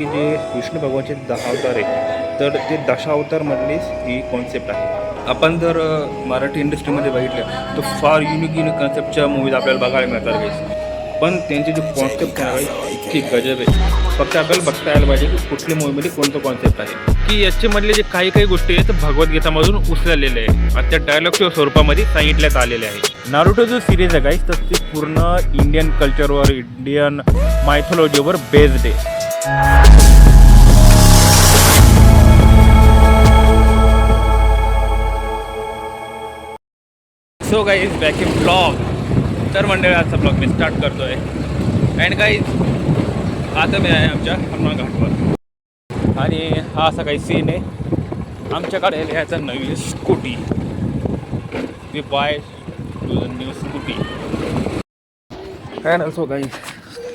की जे विष्णू भगवानचे दहा अवतार आहे तर ते दशावतारमधलीच ही कॉन्सेप्ट आहे. आपण जर मराठी इंडस्ट्रीमध्ये बघितलं तर फार युनिक युनिक कॉन्सेप्टच्या मूवीज आपल्याला बघायला मिळतात. guys. पण त्यांची जी कॉन्सेप्ट आहे ती गजब आहे. फक्त आपल्याला बघता यायला पाहिजे की कुठल्या मूवीमध्ये कोणतं कॉन्सेप्ट आहे. की याच्यामधले जे काही काही गोष्टी आहेत भगवद्गीतामधून उचललेले आहे आणि त्या डायलॉगच्या स्वरूपामध्ये सांगितण्यात आलेले आहे नारुटो जो सिरीज आहे गाईस तर ती पूर्ण इंडियन कल्चरवर इंडियन मायथॉलॉजीवर बेस्ड आहे. So guys back in blog तर मंडळी आजचा ब्लॉग मी स्टार्ट करतो आहे अँड गाईज आता मी आहे आमच्या हनुमान घाटवर. आणि हा असा काही सीन आहे. आमच्याकडे लिहायचा नवीन scooty me bye to the new scooty काय ना सो गाईज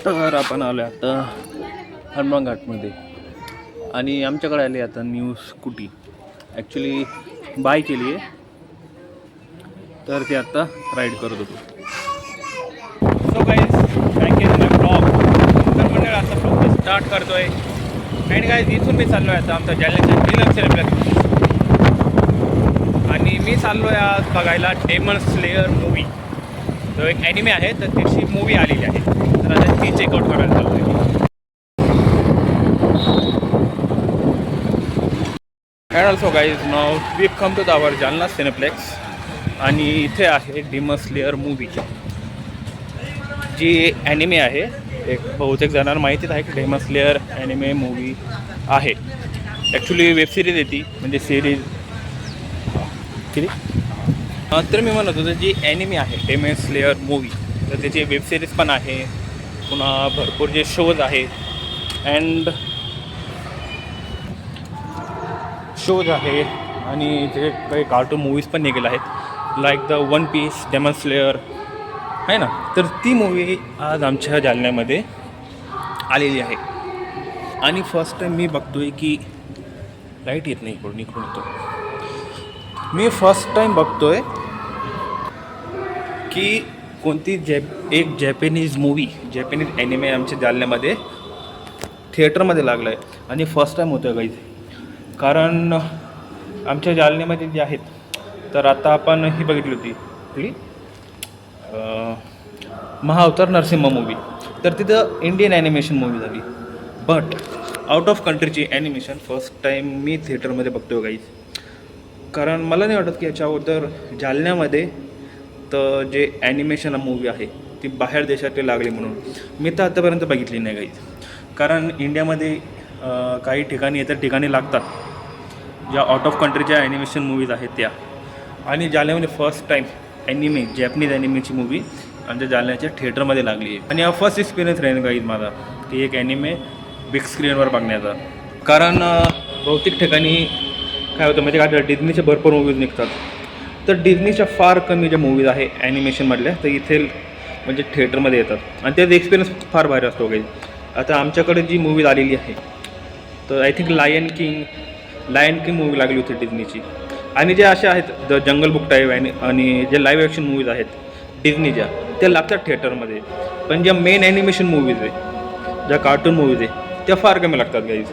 तर आपण आलो आता हनुमान घाटमध्ये आणि आमच्याकडे आली आता न्यू स्कूटी ॲक्च्युली बाय केली आहे. तर ते आत्ता राईड करत होतो. So guys thank you my blog तर मंडळ आता ब्लॉग स्टार्ट करतोय. अँड गाईज इथून मी चाललो आहे आता आमचा जालन्याच्या डिलक्स आपल्या आणि मी चाललो आहे आज बघायला डेमन स्लेअर मूवी जो एक ॲनिमे आहे तर त्याची मूवी आलेली आहे. तर आता ती चेकआउट करायला चाललो आहे and also guys now we come to the our Jalna cineplex आणि इथे आहे डिमस लेअर मूवी जी ॲनिमे आहे एक बहुतेक जणांना माहितीच आहे की डेमस लेअर ॲनिमे मूवी आहे. ॲक्च्युली वेबसिरीज येते म्हणजे सिरीज किती? तर मी म्हणत होतो जी ॲनिमे आहे डेमस लेअर मूवी तर त्याची वेबसिरीज पण आहे. पुन्हा भरपूर जे शोज आहेत. अँड शोज आहे आणि जे काही कार्टून मूवीज पण निघाले आहेत. Like the one piece demon slayer आहे ना? तर ती मूवी आज आमच्या जालन्यामध्ये आलेली आहे. आणि फर्स्ट टाईम मी बघतो आहे की लाइट येत नाही इकडून इकडून येतो मी फर्स्ट टाईम बघतो आहे की कोणती जॅप एक जॅपनीज मूवी जॅपनीज ॲनिमे आमच्या जालन्यामध्ये थिएटरमध्ये लागलं आहे आणि फर्स्ट टाईम होतं गाईज कारण आमच्या जालन्यामध्ये जे आहेत तर आता आपण ही बघितली होती. कुठली? महाअवतार नरसिंह मूवी तर तिथं इंडियन ॲनिमेशन मूवी झाली. बट आउट ऑफ कंट्रीची ॲनिमेशन फर्स्ट टाईम मी थिएटरमध्ये बघतो गाईज कारण मला नाही वाटत की याच्या अगोदर जालन्यामध्ये तर जे ॲनिमेशन मूवी आहे ती बाहेर देशातली लागली म्हणून. मी तर आतापर्यंत बघितली नाही गाईज कारण इंडियामध्ये काही ठिकाणी इतर ठिकाणी लागतात. ज्या आउट ऑफ कंट्रीच्या ॲनिमेशन मूवीज आहेत त्या. आणि जालन्यामध्ये फर्स्ट टाईम ॲनिमे जॅपनीज ॲनिमेची मूवी आमच्या जालन्याच्या थिएटरमध्ये लागली आहे. आणि हा फर्स्ट एक्सपिरियन्स राहील गाईज माझा? की एक ॲनिमे बिग स्क्रीनवर बघण्याचा. कारण बहुतेक ठिकाणी काय होतं म्हणजे काय डिझनीचे भरपूर मूवीज निघतात. तर डिझनीच्या फार कमी ज्या मूवीज आहे ॲनिमेशनमधल्या तर इथे म्हणजे थिएटरमध्ये येतात. आणि त्याचा एक्सपिरियन्स फार भारी असतो काही आता आमच्याकडे जी मूवी आलेली आहे तर I think lion king lion king movie लागली होती डिझनीची आणि जे अशा आहेत द जंगल बुक टाईप आणि आणि जे लाईव्ह ॲक्शन मूवीज आहेत डिझनीच्या त्या लागतात थिएटरमध्ये पण ज्या मेन ॲनिमेशन मूवीज आहे ज्या कार्टून मूवीज आहे त्या फार कमी लागतात गाईज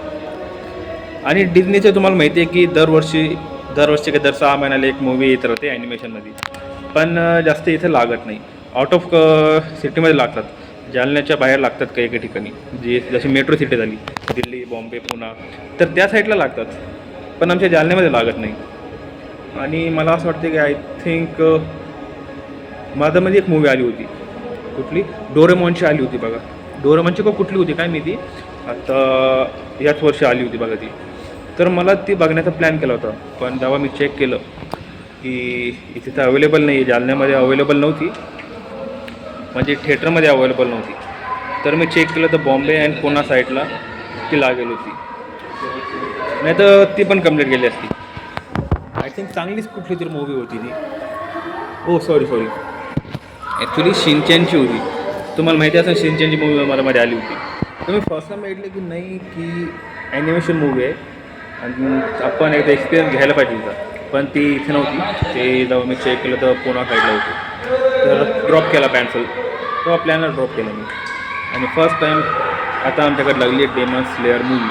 आणि डिझनीचं तुम्हाला माहिती आहे की दरवर्षी दरवर्षी का दर सहा महिन्याला एक मूवी येत राहते ॲनिमेशनमध्ये पण जास्त इथे लागत नाही. आउट ऑफ सिटीमध्ये लागतात. जालन्याच्या बाहेर लागतात काही काही ठिकाणी. जी जशी मेट्रो सिटी झाली दिल्ली बॉम्बे पुणा तर त्या साईडला लागतात. पण आमच्या जालन्यामध्ये लागत नाही. आणि मला असं वाटतं की आय थिंक माझ्यामध्ये एक मूवी आली होती. कुठली? डोरेमॉनची आली होती बघा. डोरेमॉनची का कुठली होती काय मी ती आता याच वर्षी आली होती बघा ती. तर मला ती बघण्याचा प्लॅन केला होता. पण जेव्हा मी चेक केलं की इथे तर अवेलेबल नाही आहे जालन्यामध्ये अवेलेबल नव्हती. म्हणजे थिएटरमध्ये अवेलेबल नव्हती. तर मी चेक केलं तर बॉम्बे अँड पुणा साईडला ती लागेल होती. नाही तर ती पण कंप्लीट केली असती. आय थिंक चांगलीच कुठली तरी मूवी होती ती. हो सॉरी सॉरी ॲक्च्युली शिनचॅनची होती. तुम्हाला माहिती असेल शिनचॅनची मूवी मला मध्ये आली होती. तर मी फर्स्ट टाइम भेटले की नाही की ॲनिमेशन मूवी आहे? आणि आपण एकदा एक्सपिरियन्स घ्यायला पाहिजे तिचा पण ती इथे नव्हती. ते जेव्हा मी चेक केलं तर पुन्हा साईडला होती. तर ड्रॉप केला कॅन्सल तेव्हा प्लॅनर ड्रॉप केला मी. आणि फर्स्ट टाईम आता आमच्याकडे लागली आहे डेमन स्लेअर मूवी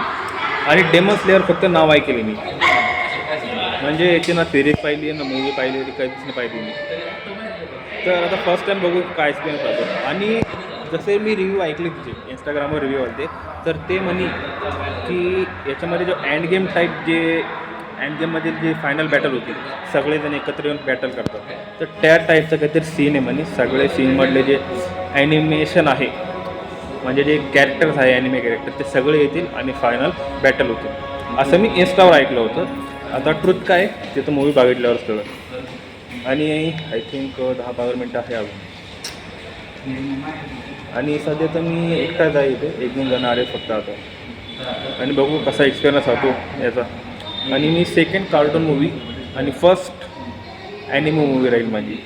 आणि डेमन स्लेअर फक्त नाव ऐकले मी. म्हणजे याची ना सिरीज पाहिली आहे ना मूवी पाहिली आहे कधीच नाही पाहिली मी. तर आता फर्स्ट टाईम बघू काय एक्सपिरियन्स राहतो आणि जसे मी रिव्ह्यू ऐकले तिचे इंस्टाग्रामवर रिव्ह्यू आले तर ते म्हणे की याच्यामध्ये जो अँड गेम टाईप जे अँड गेममधील जे फायनल बॅटल होती सगळेजण एकत्र येऊन बॅटल करतात. तर त्या टाईपचं काहीतरी सीन आहे म्हणे. सगळे सीनमधले जे ॲनिमेशन आहे म्हणजे जे कॅरेक्टर्स आहे ॲनिमे कॅरेक्टर ते सगळे येतील आणि फायनल बॅटल होतील. असं मी इन्स्टावर ऐकलं होतं. आता ट्रुथ काय ते तर मूवी बघितल्यावर कळलं. आणि आय थिंक दहा बारा मिनटं आहे अजून. आणि सध्या तर मी एकटाच आहे इथे. एक दोन जण आले फक्त आता. आणि बघू कसा एक्सपिरियन्स होतो याचा. आणि मी सेकंड कार्टून मूवी आणि फर्स्ट ॲनिमो मूवी राहील माझी.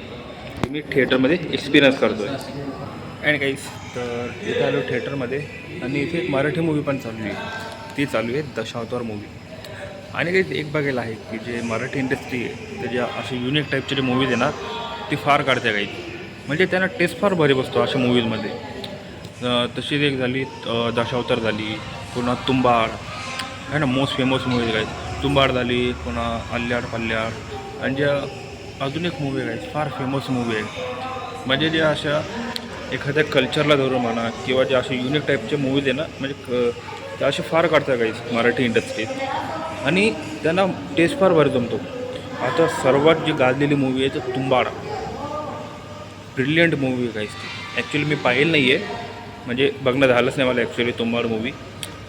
मी थिएटरमध्ये एक्सपिरियन्स करतो आहे अँड काहीच तर इथे आलो थिएटरमध्ये आणि इथे एक मराठी मूवी पण चालू आहे. ती चालू आहे दशावतार मूवी आणि काही एक बघायला आहे की जे मराठी इंडस्ट्री आहे ते जे असे युनिक टाईपचे जे मूवीज येणार ती फार काढते काही म्हणजे त्यांना टेस्ट फार भारी बसतो अशा मूवीजमध्ये तशीच एक झाली दशावतार झाली पुन्हा तुंबाड. आहे ना मोस्ट फेमस मूवीज काय तुंबाड झाली पुन्हा अल्ल्याड पल्ल्याड आणि ज्या अजून एक मूवी आहे फार फेमस मूवी आहे. म्हणजे जे अशा एखाद्या कल्चरला धरून म्हणा किंवा जे असे युनिक टाईपचे मूवीज आहे ना म्हणजे क ते असे फार काढतात काही मराठी इंडस्ट्रीत आणि त्यांना टेस्ट फार भारी जमतो. आता सर्वात जी गाजलेली मूवी आहे तर तुंबाड ब्रिलियंट मूवी काहीच ती. ॲक्च्युली मी पाहिलं नाही आहे म्हणजे बघणं झालंच नाही मला ॲक्च्युली तुंबाड मूवी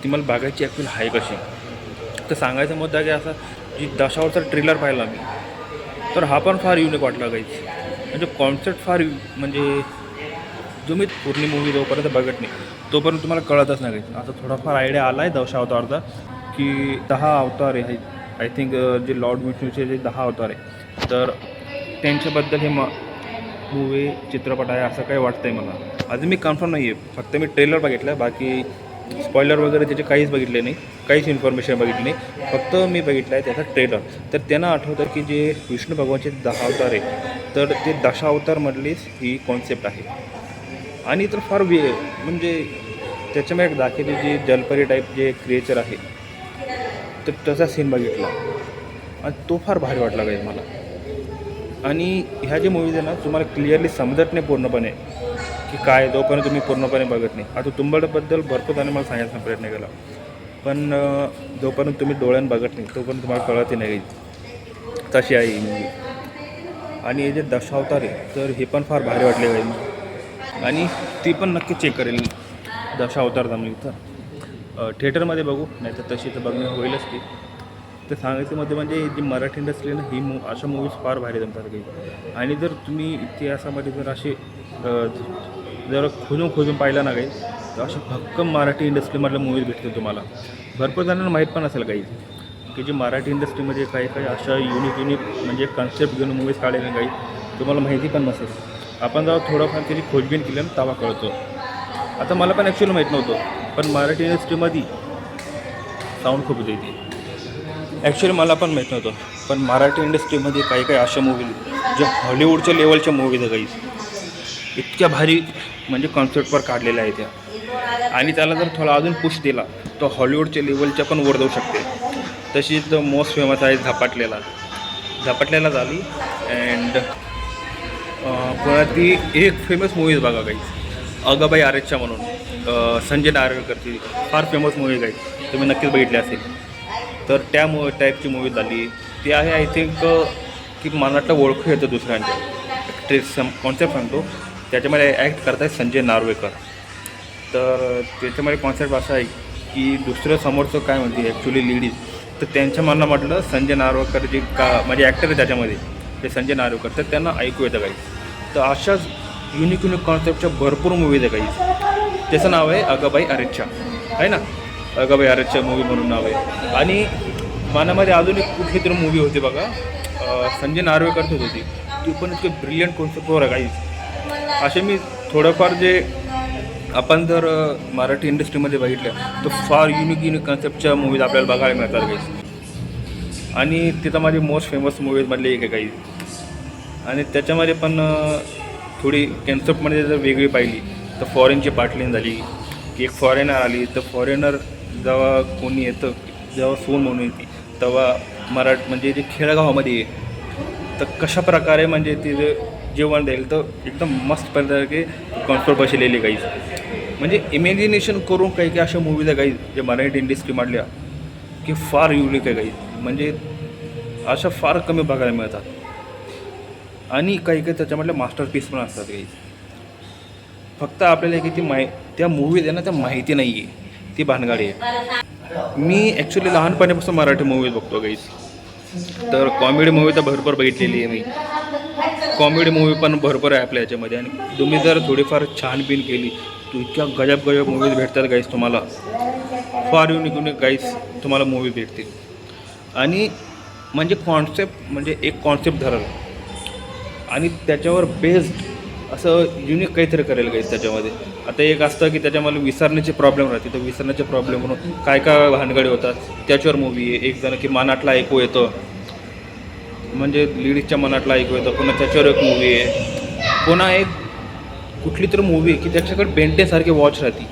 ती मला बघायची ॲक्च्युली आहे कशी. तर सांगायचा मुद्दा की असा जी दशावरचा ट्रेलर पाहिला मी तर हा पण फार युनिक वाटला काहीच म्हणजे कॉन्सेप्ट फार म्हणजे जो मी पूर्ण मूवी जोपर्यंत बघत नाही तोपर्यंत तुम्हाला कळतच नाही. काही आता थोडाफार आयडिया आला आहे दशा अवतारचा की दहा अवतार आहे. आय थिंक जे लॉर्ड विष्णूचे जे दहा अवतार आहे. तर त्यांच्याबद्दल हे म मूवी चित्रपट आहे असं काही वाटतं आहे मला. अजून मी कन्फर्म नाही आहे फक्त मी ट्रेलर बघितलं. आहे बाकी स्पॉयलर वगैरे त्याचे काहीच बघितले नाही. काहीच इन्फॉर्मेशन बघितली नाही. फक्त मी बघितलं आहे त्याचा ट्रेलर तर त्यांना आठवतं की जे विष्णू भगवानचे दहा अवतार आहे तर ते दशावतार म्हटलीच ही कॉन्सेप्ट आहे. आणि तर फार वे म्हणजे त्याच्यामध्ये एक दाखवली जी जलपरी टाईप जे क्रिएचर आहे तर तसा सीन बघितला. आणि तो फार भारी वाटला काही मला. आणि ह्या जे मूवीज आहे ना तुम्हाला क्लिअरली समजत नाही पूर्णपणे की काय जोपर्यंत तुम्ही पूर्णपणे बघत नाही. आता तुंबडबद्दल भरपूर त्याने मला सांगायचा प्रयत्न केला. पण जोपर्यंत तुम्ही डोळ्यानं बघत नाही तोपर्यंत तुम्हाला कळतही नाही तशी आहे ही मूवी आणि हे जे दशावतार आहे तर हे पण फार भारी वाटले काही मला. आणि ती पण नक्की चेक करेल. दशावतार जमली तर थिएटरमध्ये बघू नाही तर तशी तर बघणं होईलच की. तर सांगायचं मध्ये म्हणजे जी मराठी इंडस्ट्री ना ही मू अशा मूवीज फार भारी जमतात काही आणि जर तुम्ही इतिहासामध्ये जर असे जर खोजून खोजून पाहिला ना काही तर असे भक्कम मराठी इंडस्ट्रीमधल्या मूवीज भेटतील तुम्हाला. भरपूर जणांना माहीत पण असेल काही की जी मराठी इंडस्ट्रीमध्ये काही काही अशा युनिक युनिक म्हणजे कन्सेप्ट घेऊन मूवीज काढलेल्या काही तुम्हाला माहिती पण नसेल. आपण जेव्हा थोडंफार त्याची खोजबीन केली ना तेव्हा कळतो. आता मला पण ॲक्च्युअली माहीत नव्हतं पण मराठी इंडस्ट्रीमध्ये साऊंड खूप येते इथे ॲक्च्युली मला पण माहीत नव्हतं पण मराठी इंडस्ट्रीमध्ये काही काही अशा मूवी ज्या हॉलिवूडच्या लेवलच्या मूवीज आहे काही इतक्या भारी म्हणजे कॉन्सेप्टवर काढलेल्या आहे त्या. आणि त्याला जर थोडा अजून पुश दिला तर हॉलिवूडच्या लेवलच्या पण वर जाऊ शकते. तशीच मोस्ट फेमस आहे झपाटलेला. झपाटलेला झाली अँड पुण्यातली ती एक फेमस मूवीज बघा काही अगाबाई आरेच्या म्हणून. संजय नार्वेकरची फार फेमस मूवी काही तुम्ही नक्कीच बघितली असेल. तर त्या मु टाईपची मूवी झाली. ती आहे आय थिंक की मनातलं ओळखू येतं दुसऱ्यांच्या. ॲक्ट्रेस कॉन्सेप्ट सांगतो. त्याच्यामध्ये ॲक्ट करत आहे संजय नार्वेकर तर त्याच्यामध्ये कॉन्सेप्ट असा आहे की दुसरं समोरचं काय म्हणते ॲक्च्युली लेडीज तर त्यांच्या मनाला म्हटलं संजय नार्वेकर जे का म्हणजे ॲक्टर आहे त्याच्यामध्ये ते संजय नार्वेकर तर त्यांना ऐकू येतं काही तर अशाच युनिक युनिक कॉन्सेप्टच्या भरपूर मूवीज आहे काही. त्याचं नाव आहे अगाबाई अरेच्छा आहे ना? अगाबाई अरेच्छा मूवी म्हणून नाव आहे. आणि मनामध्ये अजून एक कुठली तरी मूवी होती बघा. संजय नार्वेकरचीच होती ती पण इतके ब्रिलियंट कॉन्सेप्टवर आहे काही. असे मी थोडंफार जे आपण जर मराठी इंडस्ट्रीमध्ये बघितलं तर फार युनिक युनिक कन्सेप्टच्या मूवीज आपल्याला बघायला मिळतात काही. आणि तिथं माझी मोस्ट फेमस मूवीजमधली एक आहे काही. आणि त्याच्यामध्ये पण थोडी कन्सेप्टमध्ये जर वेगळी पाहिली तर फॉरेनची पाटलीन झाली की एक फॉरेनर आली तर फॉरेनर जेव्हा कोणी येतं जेव्हा सोन म्हणून येते तेव्हा मराठ म्हणजे जे खेडेगावामध्ये आहे तर कशा प्रकारे म्हणजे तिथे जेवण देईल तर एकदम मस्त प्रकारे कॉन्सर्ट बसलेली गाईज म्हणजे इमॅजिनेशन करून काही काही अशा मूवीज आहे काही जे मराठी इंडस्ट्रीमधल्या की फार युनिक आहे गाईज म्हणजे अशा फार कमी बघायला मिळतात. आणि काही काही त्याच्यामधले मास्टरपीस पण असतात काही. फक्त आपल्याला किती माहि त्या मूवीज आहे ना त्या माहिती नाही आहे ती भानगाडी आहे. मी ॲक्च्युली लहानपणापासून मराठी मूवीज बघतो गाईज तर कॉमेडी मूवी तर भरपूर बघितलेली आहे मी. कॉमेडी मूवी पण भरपूर आहे आपल्या याच्यामध्ये. आणि तुम्ही जर थोडीफार छानबीन केली तर इतक्या गजब गजब मूवीज भेटतात गाईज तुम्हाला. फार युनिक युनिक गाईज तुम्हाला मूवी भेटतील. आणि म्हणजे कॉन्सेप्ट म्हणजे एक कॉन्सेप्ट धरलं. आणि त्याच्यावर बेस्ड असं युनिक काहीतरी करेल गाईज त्याच्यामध्ये. आता एक असतं की त्याच्यामध्ये विसरण्याचे प्रॉब्लेम राहते. तर विसरण्याचे प्रॉब्लेम म्हणून काय काय भानगडी होतात त्याच्यावर मूवी आहे. एक जण की मनातला ऐकू हो येतं. म्हणजे लेडीजच्या मनातला ऐकू हो येतं. पुन्हा त्याच्यावर एक मूवी आहे. पुन्हा एक कुठली तर मूवी आहे की त्याच्याकडे बेंटेसारखी वॉच राहते.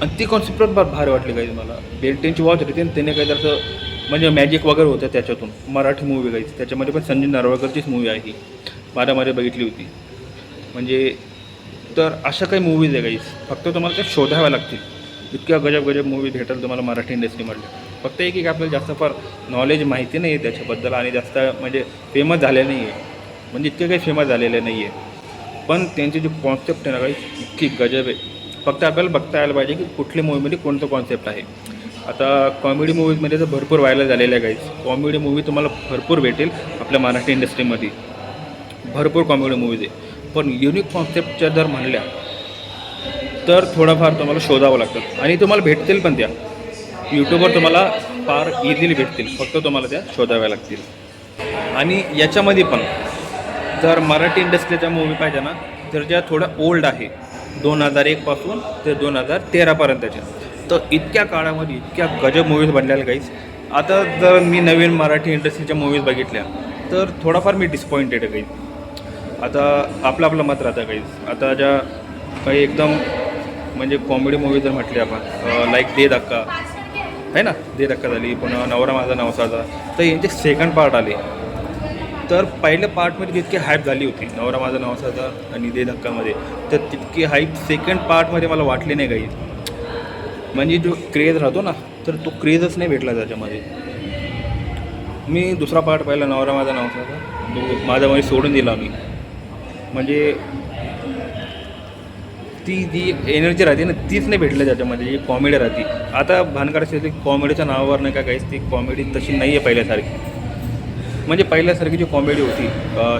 आणि ती कॉन्सेप्ट फार भारी वाटली काही मला. बेंटेनची वॉच राहते आणि त्याने काही असं म्हणजे मॅजिक वगैरे होतं त्याच्यातून. मराठी मूवी गायची त्याच्यामध्ये पण संजय नारवळकरचीच मूवी आहे मारामारी बघितली होती. म्हणजे तर अशा काही मूवीज आहे गाईस फक्त तुम्हाला त्या शोधाव्या लागतील. इतक्या गजब गजब मूवी भेटेल तुम्हाला मराठी इंडस्ट्रीमधल्या फक्त एक एक आपल्याला जास्त फार नॉलेज माहिती नाही आहे त्याच्याबद्दल आणि जास्त म्हणजे फेमस झाले नाही आहे म्हणजे इतके काही फेमस झालेले नाही आहे पण त्यांची जी कॉन्सेप्ट आहे ना गाईस इतकी गजब आहे. फक्त आपल्याला बघता यायला पाहिजे की कुठल्या मूवीमध्ये कोणतं कॉन्सेप्ट आहे. आता कॉमेडी मूवीजमध्ये तर भरपूर व्हायला झालेलं गाईस गाईज कॉमेडी मूवी तुम्हाला भरपूर भेटेल आपल्या मराठी इंडस्ट्रीमध्ये भरपूर कॉमेडी मूवीज आहे. पण युनिक कॉन्सेप्टच्या जर म्हणल्या तर थोडंफार तुम्हाला शोधावं लागतं. आणि तुम्हाला भेटतील पण त्या. यूट्यूबवर तुम्हाला फार इझिली भेटतील. फक्त तुम्हाला त्या शोधाव्या लागतील. आणि याच्यामध्ये पण जर मराठी इंडस्ट्रीच्या मूवी पाहिजे ना तर ज्या थोड्या ओल्ड आहे दोन हजार एकपासून ते दोन हजार तेरापर्यंतच्या तर इतक्या काळामध्ये इतक्या गजब मूवीज बनलेल्या काहीच आता जर मी नवीन मराठी इंडस्ट्रीच्या मूवीज बघितल्या तर थोडाफार मी डिसपॉइंटेड आहे काही आता आपलं आपलं मत राहतं काही. आता ज्या काही एकदम म्हणजे कॉमेडी मूवी जर म्हटली आपण लाईक दे धक्का. आहे ना? दे धक्का झाली पुन्हा नवरा माझा नवसाचा. तर यांचे सेकंड पार्ट आले. तर पहिल्या पार्टमध्ये जितकी हाईप झाली होती नवरा माझा नवसाचा आणि दे धक्कामध्ये तर तितकी हाईप सेकंड पार्टमध्ये मला वाटली नाही काही. म्हणजे जो क्रेज राहतो ना तर तो क्रेजच नाही भेटला त्याच्यामध्ये. मी दुसरा पार्ट पाहिला नवरा माझा नवसाचा. माझा म्हणजे सोडून दिला मी. म्हणजे ती जी एनर्जी राहते ना तीच नाही भेटली त्याच्यामध्ये जी कॉमेडी राहते. आता भानगड असेल कॉमेडीच्या नावावर नाही का काहीच ती कॉमेडी तशी नाही आहे पहिल्यासारखी. म्हणजे पहिल्यासारखी जी कॉमेडी होती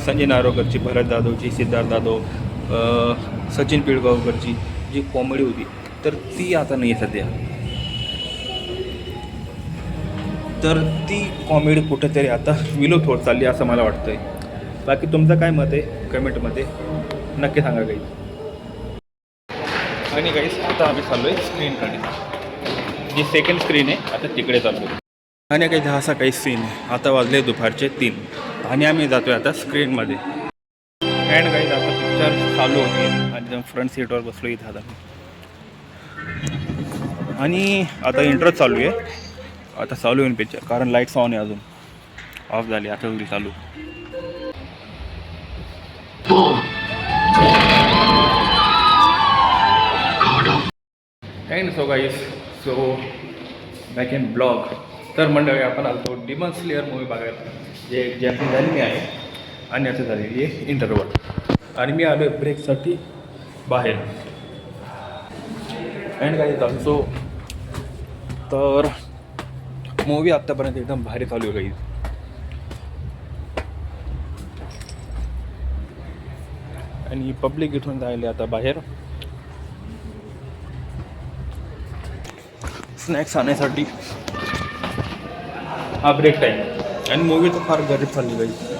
संजय नारोकरची भरत जाधवची सिद्धार्थ जाधव सचिन पिळगावकरची जी कॉमेडी होती तर ती आता नाही आहे सध्या. तर ती कॉमेडी कुठेतरी आता विलोप होत चालली असं मला वाटतं आहे बाकी तुमचं काय मत आहे? कमेंटमध्ये नक्की सांगा काही आणि काही आता आम्ही चाललो आहे स्क्रीनकडे जी सेकंड स्क्रीन आहे आता तिकडे चाललो आहे आणि काही असा काही सीन आहे. आता वाजले दुपारचे तीन. आणि आम्ही जातोय आता स्क्रीनमध्ये अँड काही आता पिक्चर चालू होते. आणि फ्रंट सीटवर बसलो इथं आता. आणि आता इंट्रो चालू आहे. आता चालू आहे पिक्चर कारण लाईट्स ऑन आहे अजून. ऑफ झाली. आता होईल चालू. So guys so back in blog तर मंडळी आपण आलो डिमन स्लेअर मूवी बघायला जे जॅपनीज मी आहे आणि असं झालेली आहे इंटरवल आणि मी आलो आहे ब्रेकसाठी बाहेर. अँड काही सो तर मूवी आत्तापर्यंत एकदम भारी चालू आहे काही आणि पब्लिक इथून जायला आता बाहेर. स्नॅक्स आणण्यासाठी हा ब्रेक टाईम आणि मूवी तर फार गरीब चालली पाहिजे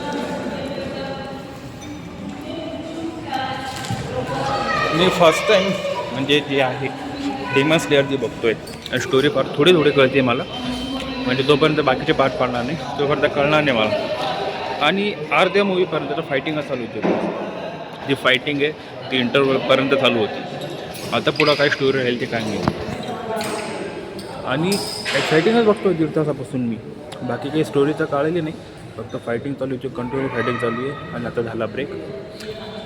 मी फर्स्ट टाईम म्हणजे जे आहे डेमन स्लेअर जे बघतोय स्टोरी फार थोडी थोडी कळते मला. म्हणजे जोपर्यंत बाकीचे पार्ट पाडणार नाही तोपर्यंत कळणार नाही मला. आणि अर्ध्या मूवीपर्यंत तर फायटिंगच चालू होती. जी फायटिंग आहे ती इंटरवलपर्यंत चालू होती. आता पुढं काय स्टोरी राहील ते काय नाही. आणि फायटिंगच बघतो दीड तासापासून मी. बाकी काही स्टोरीचं काळली नाही. फक्त फायटिंग चालू आहे कंटिन्यू फायटिंग चालू आहे आणि आता झाला ब्रेक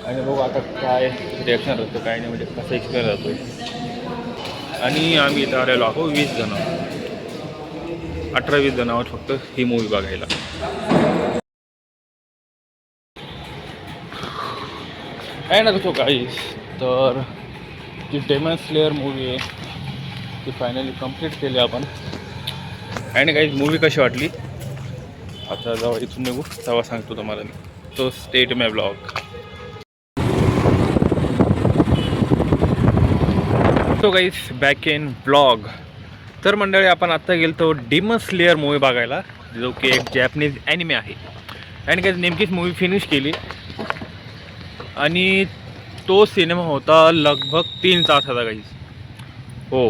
आणि बघू आता काय रिॲक्शन राहतं काय नाही म्हणजे कसा एक्सपिरियन्स राहतो आहे आणि आम्ही इथं आलेलो आहो वीस जण. अठरा वीस जण आहोत फक्त ही मूवी बघायला. आहे ना तो काहीच तर जी डेमन स्लेअर मूवी आहे. ती फायनली कंप्लीट केली आपण. आणि काही मूवी कशी वाटली? आता जेव्हा इथून निघू. तेव्हा सांगतो तुम्हाला मी. तो स्टेट माय ब्लॉग तो गाईस बॅक इन ब्लॉग तर मंडळी आपण आत्ता गेलो तो डिमस लेअर मूवी बघायला जो की एक जॅपनीज ॲनिमे आहे. आणि काही नेमकीच मूवी फिनिश केली. आणि तो सिनेमा होता लगभग तीन तासाचा काही हो.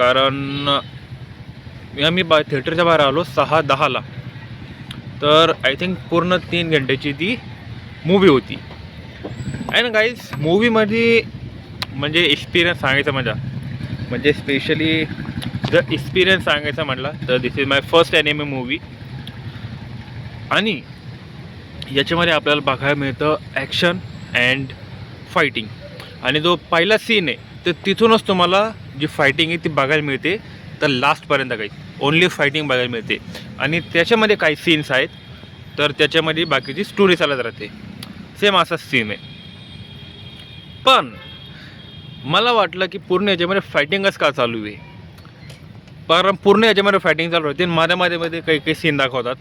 कारण आम्ही बा थिएटरच्या बाहेर आलो सहा दहाला. तर आय थिंक पूर्ण तीन घंट्याची ती मूवी होती. आणि गाईज मूवीमध्ये म्हणजे एक्सपिरियन्स सांगायचा माझा म्हणजे स्पेशली जर एक्सपिरियन्स सांगायचा म्हटला तर this is my first anime movie आणि याच्यामध्ये आपल्याला बघायला मिळतं ॲक्शन अँड फायटिंग आणि जो पहिला सीन आहे तर तिथूनच तुम्हाला जी फायटिंग आहे ती बघायला मिळते. तर लास्टपर्यंत काही. ओन्ली फायटिंग बघायला मिळते. आणि त्याच्यामध्ये काही सीन्स आहेत. तर त्याच्यामध्ये बाकीची स्टोरी चालत राहते. सेम असा सीन आहे. पण मला वाटलं की पूर्ण याच्यामध्ये फायटिंगच का चालू आहे? कारण पूर्ण याच्यामध्ये फायटिंग चालू राहते मध्ये मध्ये मध्ये काही काही सीन दाखवतात.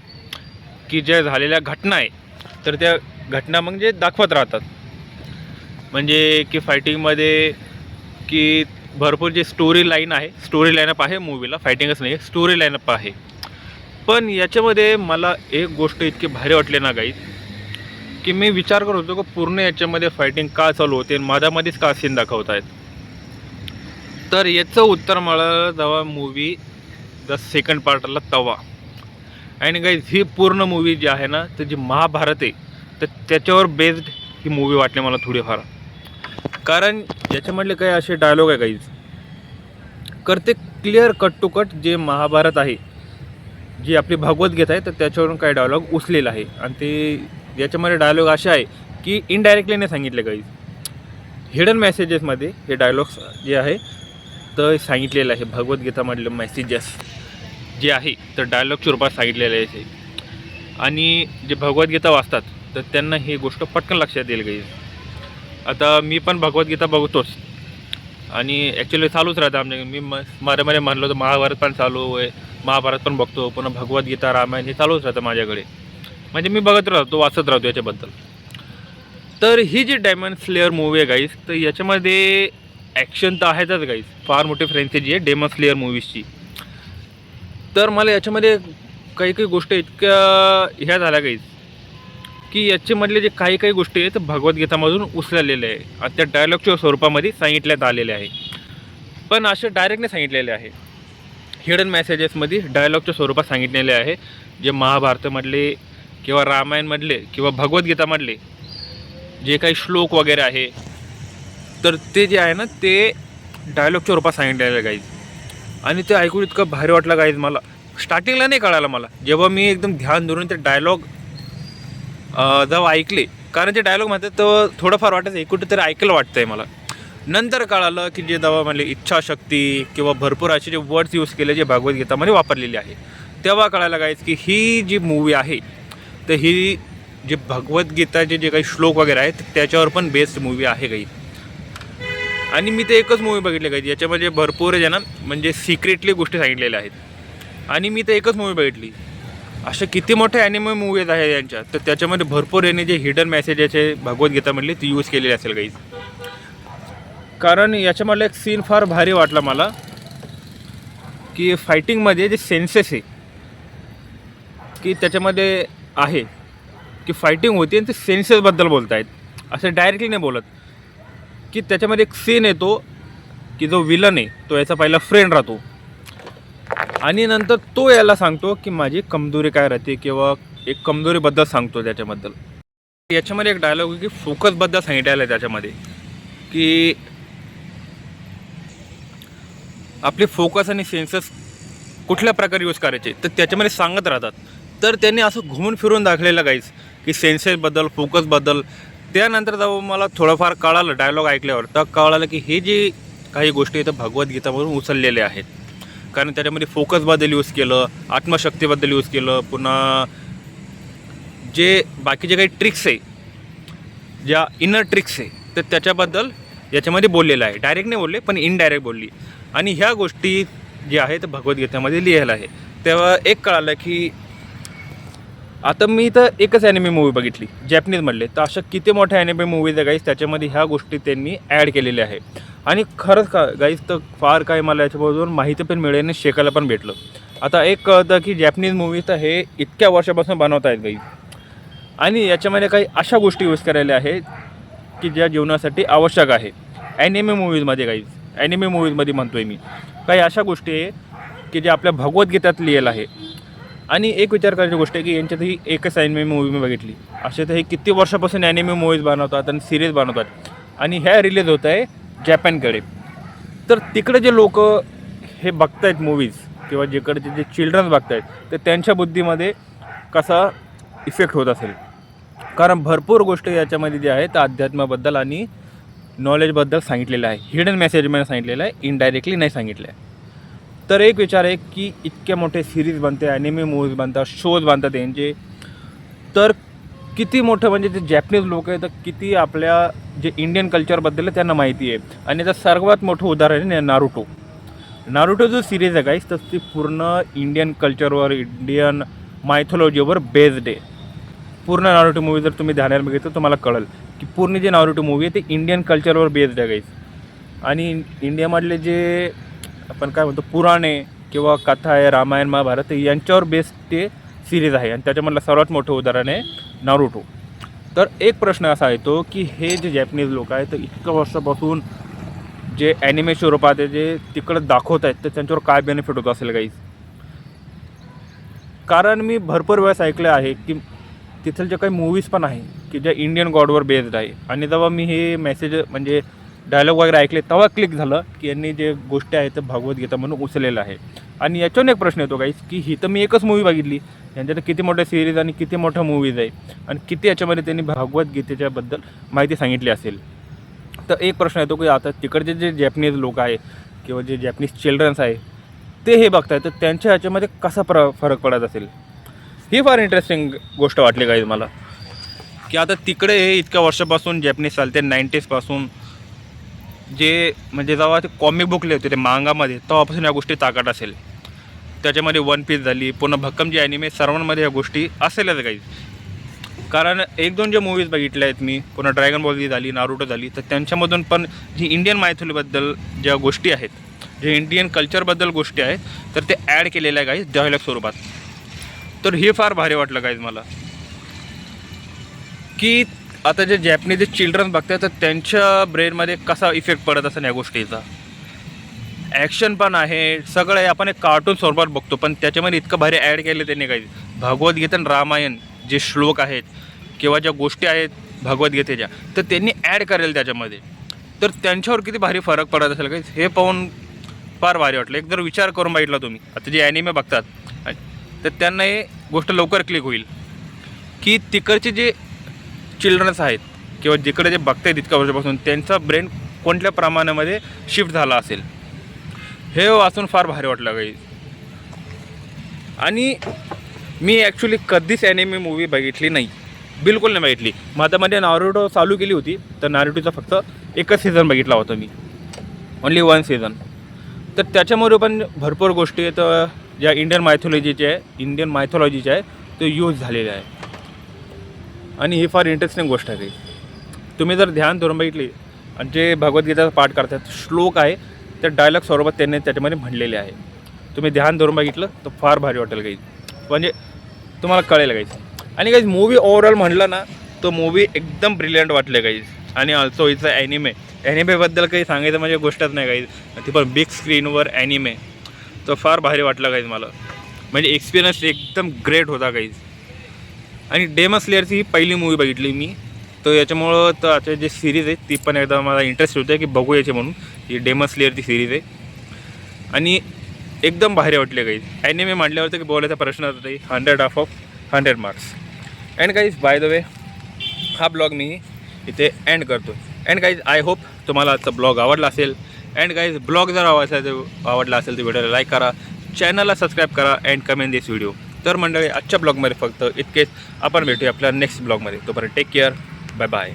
की ज्या झालेल्या घटना आहे. तर त्या घटना म्हणजे दाखवत राहतात. म्हणजे की फायटिंगमध्ये की भरपूर जे स्टोरी लाईन आहे स्टोरी लाईनअप आहे मूवीला फायटिंगच नाही स्टोरी लाईनअप आहे. पण याच्यामध्ये मला एक गोष्ट इतकी भारी वाटली ना गाईत की मी विचार करत होतो की पूर्ण याच्यामध्ये फायटिंग का चालू होते आणि माझ्यामध्येच का सीन दाखवत आहेत तर याचं उत्तर मला जेव्हा मूवी द सेकंड पार्टला तवा आणि गाईज ही पूर्ण मूवी जी आहे ना तर जी महाभारत आहे तर त्याच्यावर बेस्ड ही मूवी वाटली मला थोडीफार. कारण याच्यामधले काही असे डायलॉग आहे काहीच करते क्लिअर कट टू कट जे महाभारत आहे जी आपली भगवद्गीता आहे तर त्याच्यावरून काही डायलॉग उचलेला आहे. आणि ते याच्यामध्ये डायलॉग असे आहे की इनडायरेक्टली नाही सांगितले काही हिडन मेसेजेसमध्ये हे डायलॉग्स जे आहे तर सांगितलेलं आहे. भगवद्गीतामधले मेसेजेस जे आहे तर डायलॉगच्या स्वरूपात सांगितलेले आहे आणि जे भगवद्गीता वाचतात तर त्यांना ही गोष्ट पटकन लक्षात येईल काही आता मी पण भगवद्गीता बघतोच. आणि ॲक्च्युली चालूच राहतं आमच्याकडे मी म मध्ये मध्ये म्हणलो तर महाभारत पण चालू आहे महाभारत पण बघतो पुन्हा भगवद्गीता रामायण हे चालूच राहतं माझ्याकडे. म्हणजे मी बघत राहतो वाचत राहतो याच्याबद्दल. तर ही जी डायमंड स्लेअर मूवी आहे गाईस तर याच्यामध्ये ॲक्शन तर आहेतच गाईस फार मोठी फ्रेंचायजी आहे डेमन स्लेअर मूवीजची तर मला याच्यामध्ये काही काही गोष्टी इतक्या ह्या झाल्या गाईस की याच्यामधले जे काही काही गोष्टी आहेत भगवद्गीतामधून उचललेल्या आहे. आणि त्या डायलॉगच्या स्वरूपामध्ये सांगितल्यात आलेले आहे. पण असे डायरेक्टने सांगितलेले आहे. हिडन मेसेजेसमध्ये डायलॉगच्या स्वरूपात सांगितलेले आहे. जे महाभारतामधले किंवा रामायणमधले किंवा भगवद्गीतामधले जे काही श्लोक वगैरे आहे तर ते जे आहे ना ते डायलॉगच्या रूपात सांगितलेलं गाईज आणि ते ऐकून इतकं भारी वाटलं गाईज मला. स्टार्टिंगला नाही कळालं मला. जेव्हा मी एकदम ध्यान धरून ते डायलॉग जेव्हा ऐकले कारण जे डायलॉग म्हणतात तर थोडंफार वाटायचं एक कुठेतरी ऐकलं वाटतंय मला. नंतर कळालं की जे दवा म्हणले इच्छाशक्ती किंवा भरपूर असे जे वर्ड्स यूज केले जे भगवद्गीतामध्ये वापरलेले आहे तेव्हा कळायला गायच की ही जी मूवी आहे तर ही जे भगवद्गीताचे जे काही श्लोक वगैरे आहेत त्याच्यावर पण बेस्ट मूवी आहे काही. आणि मी ते एकच मूवी बघितली काही याच्यामध्ये भरपूर जे ना म्हणजे सिक्रेटली गोष्टी सांगितलेल्या आहेत. आणि मी ते एकच मूवी बघितली. असे किती मोठे ॲनिमे मूवीज आहेत यांच्या तर त्याच्यामध्ये भरपूर यांनी जे हिडन मेसेजेसचे भगवद्गीता म्हणले ती यूज केलेली असेल काही कारण याच्यामधला एक सीन फार भारी वाटला मला की फायटिंगमध्ये जे सेन्सेस आहे की त्याच्यामध्ये आहे की फायटिंग होती आणि ते सेन्सेसबद्दल बोलत आहेत असं डायरेक्टली नाही बोलत. की त्याच्यामध्ये एक सीन येतो की जो विलन आहे तो याचा पहिला फ्रेंड राहतो. आणि नंतर तो याला सांगतो की माझी कमजोरी काय राहते किंवा एक कमजोरीबद्दल सांगतो त्याच्याबद्दल. याच्यामध्ये एक डायलॉग आहे की फोकसबद्दल सांगितलेला आहे त्याच्यामध्ये. की आपले फोकस आणि सेन्सस कुठल्या प्रकारे यूज करायचे तर त्याच्यामध्ये सांगत राहतात. तर त्यांनी असं घुमून फिरून दाखलेलं काहीच की सेन्सेसबद्दल फोकसबद्दल त्यानंतर जेव्हा मला थोडंफार कळालं डायलॉग ऐकल्यावर. तर कळालं की हे जे काही गोष्टी इथं भगवद्गीतामधून उचललेल्या आहेत. कारण त्याच्यामध्ये फोकसबद्दल यूज केलं आत्मशक्तीबद्दल यूज केलं पुन्हा जे बाकीचे काही ट्रिक्स आहे ज्या इनर ट्रिक्स आहे तर त्याच्याबद्दल याच्यामध्ये बोललेलं आहे. डायरेक्ट नाही बोलले पण इनडायरेक्ट बोलली. आणि ह्या गोष्टी ज्या आहेत भगवद्गीतेमध्ये लिहायला आहे. तेव्हा एक कळालं की आता मी तर एकच ॲनिमे मूवी बघितली जॅपनीजमधले तर अशा किती मोठ्या ॲनिमे मूवीज आहे गाईस त्याच्यामध्ये ह्या गोष्टी त्यांनी ॲड केलेल्या आहे आणि खरंच का गाईज तर फार काय मला याच्याबरोबर माहिती पण मिळेल आणि शिकायला पण भेटलं. आता एक कळतं की जॅपनीज मूवी तर हे इतक्या वर्षापासून बनवत आहेत गाईज आणि याच्यामध्ये काही अशा गोष्टी यूज करायला आहेत की ज्या जीवनासाठी आवश्यक आहे. ॲनिमे मूवीजमध्ये गाईज ॲनिमे मूवीजमध्ये आहे मी. काही अशा गोष्टी आहे की ज्या आपल्या भगवद्गीतात लिहिलं आहे. आणि एक विचार करायची गोष्ट आहे की यांच्यात ही एकच ॲनिमे मूवी मी बघितली. असे तर हे किती वर्षापासून ॲनिमे मूवीज बनवतात आणि सिरीज बनवतात. आणि ह्या रिलीज होत आहे जॅपॅनकडे तर तिकडे जे लोक हे बघतायत मूवीज किंवा जिकडचे जे चिल्ड्रन्स बघतायत तर त्यांच्या बुद्धीमध्ये कसा इफेक्ट होत असेल. कारण भरपूर गोष्टी याच्यामध्ये जे आहेत अध्यात्माबद्दल आणि नॉलेजबद्दल सांगितलेलं आहे. हिडन मेसेजमध्ये सांगितलेलं आहे इनडायरेक्टली नाही सांगितलं आहे तर एक विचार आहे की इतके मोठे सिरीज बनते ॲनिमे मूवीज बनतात शोज बनतात यांचे तर किती मोठं म्हणजे जे जॅपनीज लोक आहेत तर किती आपल्या जे इंडियन कल्चरबद्दल आहे त्यांना माहिती आहे. आणि याचं सर्वात मोठं उदाहरण आहे नारुटो नारुटो जो सिरीज आहे गाईस तर ती पूर्ण इंडियन कल्चरवर इंडियन मायथॉलॉजीवर बेस्ड आहे. पूर्ण नारुटो मूवी जर तुम्ही ध्यानात बघितलं तुम्हाला कळेल की पूर्ण जे नारुटो मूवी आहे ते इंडियन कल्चरवर बेस्ड आहे गाईस आणि इंडियामधले जे आपण काय म्हणतो पुराणे किंवा कथा आहे रामायण महाभारत यांच्यावर बेस्ड ते सिरीज आहे. आणि त्याच्यामधलं सर्वात मोठं उदाहरण आहे नारुटो तर एक प्रश्न असा येतो की हे जे जॅपनीज लोक आहेत तर इतक्या वर्षापासून जे ॲनिमे स्वरूपात आहे जे तिकडं दाखवत आहेत तर त्यांच्यावर काय बेनिफिट होत असेल काही कारण मी भरपूर वेळेस ऐकलं आहे की तिथलं जे काही मूवीज पण आहे की ज्या इंडियन गॉडवर बेस्ड आहे. आणि जेव्हा मी हे मेसेज म्हणजे डायलॉग वगैरे ऐकले तेव्हा क्लिक झालं की यांनी जे गोष्टी आहेत ते भगवद्गीता म्हणून उचललेलं आहे. आणि याच्यावर एक प्रश्न येतो काहीच की ही तर मी एकच मूवी बघितली. यांच्यात किती मोठ्या सिरीज आणि किती मोठ्या मूवीज आहे. आणि किती याच्यामध्ये त्यांनी भगवद्गीतेच्याबद्दल माहिती सांगितली असेल. तर एक प्रश्न येतो की आता तिकडचे जे जॅपनीज लोक आहे किंवा जे जॅपनीज चिल्ड्रन्स आहे ते हे बघताय तर त्यांच्या ह्याच्यामध्ये कसा प्र फरक पडत असेल? ही फार इंटरेस्टिंग गोष्ट वाटली काही मला. की आता तिकडे हे इतक्या वर्षापासून जॅपनीज चालते नाईन्टीजपासून जे म्हणजे जेव्हा ते कॉमिक बुकले होते ते मांगामध्ये तेव्हापासून या गोष्टी ताकद असेल. त्याच्यामध्ये वन पीस झाली पुन्हा भक्कम जे ॲनिमे सर्वांमध्ये या गोष्टी असेलच काही कारण एक दोन जे मूवीज बघितल्या आहेत मी पुन्हा ड्रॅगन बॉल झाली नारुटो झाली तर त्यांच्यामधून पण जी इंडियन मायथोलीबद्दल ज्या गोष्टी आहेत जे इंडियन कल्चरबद्दल गोष्टी आहेत तर ते ॲड केलेल्या आहे गाईज डायलॉग स्वरूपात. तर हे फार भारी वाटलं गाईज मला. की आता जे जॅपनीज चिल्ड्रन बघतात तर त्यांच्या ब्रेनमध्ये कसा इफेक्ट पडत असेल या गोष्टीचा? ॲक्शन पण आहे सगळं आपण एक कार्टून स्वरूपात बघतो पण त्याच्यामध्ये इतकं भारी ॲड केलं त्यांनी काही. भगवद्गीता आणि रामायण जे श्लोक आहेत किंवा ज्या गोष्टी आहेत भगवद्गीतेच्या तर त्यांनी ॲड करेल त्याच्यामध्ये. तर त्यांच्यावर किती भारी फरक पडत असेल काही हे पाहून फार भारी वाटलं. एक जर विचार करून बघितला तुम्ही आता जे ॲनिमे बघतात तर त्यांना हे गोष्ट लवकर क्लिक होईल. की तिकडचे जे चिल्ड्रन्स आहेत किंवा जिकडे जे बघतायत इतक्या वर्षापासून त्यांचा ब्रेन कोणत्या प्रमाणामध्ये शिफ्ट झाला असेल? हे वाचून फार भारी वाटलं काही आणि मी ॲक्च्युली कधीच ॲनिमे मूवी बघितली नाही. बिलकुल नाही बघितली. माझ्यामध्ये नारुटो चालू केली होती तर नारुटोचा फक्त एकच सीझन बघितला होता मी. ओन्ली वन सीझन तर त्याच्यामध्ये पण भरपूर गोष्टी आहेत. ज्या इंडियन मायथॉलॉजीच्या आहे इंडियन मायथॉलॉजीच्या आहे ते यूज झालेला आहे आणि ही फार इंटरेस्टिंग गोष्ट आहे तुम्ही जर ध्यान धरून बघितली आणि जे भगवद्गीताचा पाठ करतात श्लोक आहे त्या डायलॉग स्वरूपात त्यांनी त्याच्यामध्ये म्हणलेले आहे. तुम्ही ध्यान धरून बघितलं तर फार भारी वाटेल काही म्हणजे तुम्हाला कळेल काहीच आणि काहीच मूवी ओव्हरऑल म्हणलं ना तो मूवी एकदम ब्रिलियंट वाटले काहीच आणि ऑल्सो इचा ॲनिमे ॲनिमेबद्दल काही सांगायचं म्हणजे गोष्टच नाही काही ती पण बिग स्क्रीनवर ॲनिमे तो फार भारी वाटलं काहीच मला. म्हणजे एक्सपिरियन्स एकदम ग्रेट होता काहीच आणि डेमस लेअरची ही पहिली मूवी बघितली मी. तर याच्यामुळं तर आता जे सिरीज आहे ती पण एकदा मला इंटरेस्ट होते की बघू याचे म्हणून. ही डेमस लेअरची सिरीज आहे. आणि एकदम भारी वाटले काही ॲनिमे मांडल्यावरती की बोलायचा प्रश्न होता ते. Hundred of of hundred marks and काहीच बाय द वे हा ब्लॉग मी इथे एंड करतो अँड काहीच आय होप तुम्हाला आजचा ब्लॉग आवडला असेल. अँड काहीच ब्लॉग जर आवडला आवडला असेल तर व्हिडिओला लाईक करा. चॅनलला सबस्क्राईब करा अँड कमेंट दिस व्हिडिओ तर मंडळी आजच्या ब्लॉगमध्ये फक्त इतकेच. आपण भेटूया आपल्या नेक्स्ट ब्लॉगमध्ये. तोपर्यंत टेक केअर बाय बाय